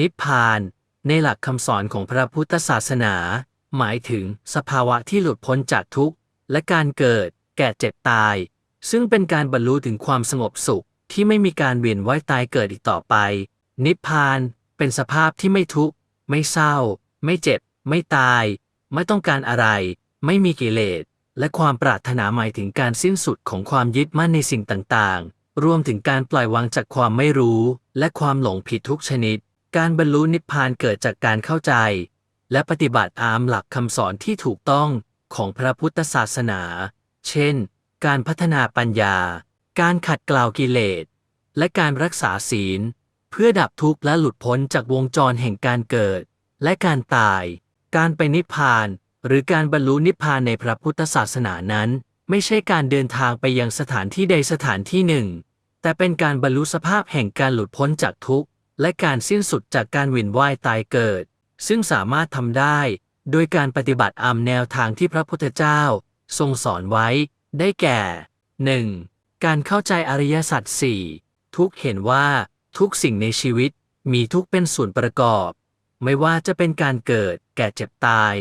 นิพพาน ในหลักคำสอนของพระพุทธศาสนา หมายถึงสภาวะที่หลุดพ้นจากทุกข์ และการเกิด แก่เจ็บตาย ซึ่งเป็นการบรรลุถึงความสงบสุขที่ไม่มีการเวียนว่ายตายเกิดอีกต่อไป นิพพานเป็นสภาพที่ไม่ทุกข์ ไม่เศร้า ไม่เจ็บ ไม่ตาย ไม่ต้องการอะไร ไม่มีกิเลส และความปรารถนาหมายถึงการสิ้นสุดของความยึดมั่นในสิ่งต่างๆ รวมถึงการปล่อยวางจากความไม่รู้ และความหลงผิดทุกชนิด การบรรลุนิพพานเกิดจากการเข้าใจ และปฏิบัติตามหลักคำสอนที่ถูกต้องของพระพุทธศาสนา เช่น การพัฒนาปัญญา การขัดเกลากิเลส และการรักษาศีล เพื่อดับทุกข์และหลุดพ้นจากวงจรแห่งการเกิด และการตาย การไปนิพพาน หรือการบรรลุนิพพานในพระพุทธศาสนานั้น ไม่ใช่การเดินทางไปยังสถานที่ใดสถานที่หนึ่ง แต่เป็นการบรรลุสภาพแห่งการหลุดพ้นจากทุกข์ และการสิ้นสุดจากการเวียนว่ายตายเกิด ซึ่งสามารถทำได้ โดยการปฏิบัติตามแนวทางที่พระพุทธเจ้า ทรงสอนไว้ ได้แก่ 1. การเข้าใจอริยสัจสี่ทุกเห็นว่าทุกสิ่งในชีวิตมีทุกเป็นส่วนประกอบ ไม่ว่าจะเป็นการเกิด แก่เจ็บตาย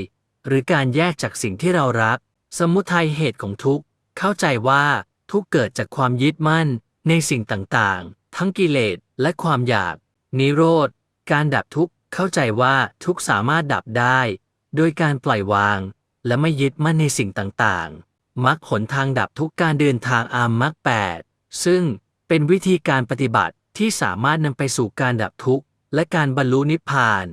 หรือการแยกจากสิ่งที่เรารัก สมุทัยเหตุของทุกเข้าใจว่าทุกเกิดจากความยึดมั่นในสิ่งต่างๆ ทั้งกิเลสและความอยาก นิโรธ การดับทุกข์เข้าใจว่าทุกข์สามารถดับได้ โดยการปล่อยวาง และไม่ยึดมั่นในสิ่งต่างๆมรรคหนทางดับทุกการเดินทางอามมรรคแปดซึ่งเป็นวิธีการปฏิบัติที่สามารถนำไปสู่การดับทุกข์ และการบรรลุนิพพาน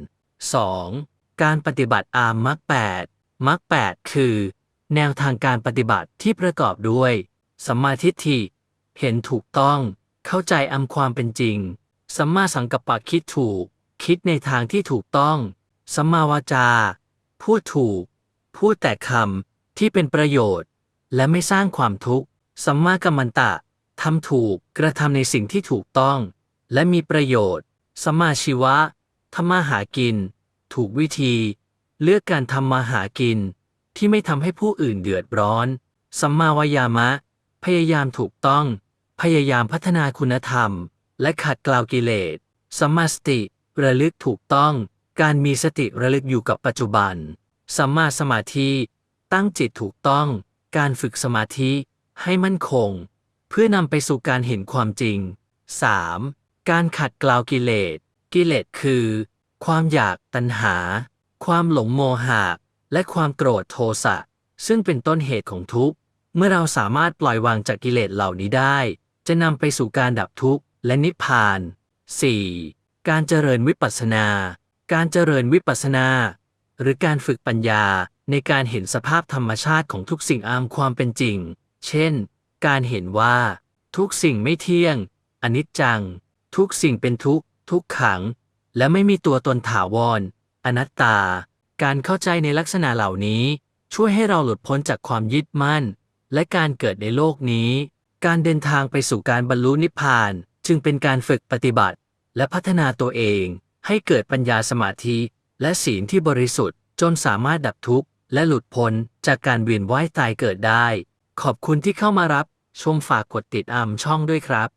2. การปฏิบัติอามมรรคแปดมรรคแปดคือ แนวทางการปฏิบัติที่ประกอบด้วยสัมมาทิฏฐิเห็นถูกต้อง เข้าใจอำความเป็นจริง สัมมาสังกัปปะคิดถูก คิดในทางที่ถูกต้อง สัมมาวาจา พูดถูก พูดแต่คำที่เป็นประโยชน์ และไม่สร้างความทุกข์ สัมมากัมมันตะทำถูกกระทำในสิ่งที่ถูกต้อง และมีประโยชน์ สัมมาชีวะทำมาหากิน ถูกวิธี เลือกการทำมาหากิน ที่ไม่ทำให้ผู้อื่นเดือดร้อน สัมมาวายามะ พยายามถูกต้อง พยายามพัฒนาคุณธรรม และขัดกล่าวกิเลสสัมมาสติ ระลึกถูกต้อง การมีสติระลึกอยู่กับปัจจุบัน สัมมาสมาธิ ตั้งจิตถูกต้อง การฝึกสมาธิให้มั่นคง เพื่อนำไปสู่การเห็นความจริง 3. การขัดกล่าวกิเลส กิเลสคือ ความอยากตัณหา ความหลงโมหะ และความโกรธโทสะ ซึ่งเป็นต้นเหตุของทุกข์ เมื่อเราสามารถปล่อยวางจากกิเลสเหล่านี้ได้ จะนำไปสู่การดับทุกข์ และนิพพาน 4. การเจริญวิปัสสนา การเจริญวิปัสสนา หรือการฝึกปัญญาในการเห็นสภาพธรรมชาติของทุกสิ่งอามความเป็นจริง เช่น การเห็นว่า ทุกสิ่งไม่เที่ยง อนิจจัง ทุกสิ่งเป็นทุกทุกขัง และไม่มีตัวตนถาวร อนัตตา การเข้าใจในลักษณะเหล่านี้ ช่วยให้เราหลุดพ้นจากความยึดมั่น และการเกิดในโลกนี้ การเดินทางไปสู่การบรรลุนิพพาน จึงเป็นการฝึกปฏิบัติ และพัฒนาตัวเอง ให้เกิดปัญญาสมาธิ และศีลที่บริสุทธิ์ จนสามารถดับทุกข์ และหลุดพ้นจากการเวียนว่ายตายเกิดได้ ขอบคุณที่เข้ามารับ ชมฝากกดติดตามช่องด้วยครับ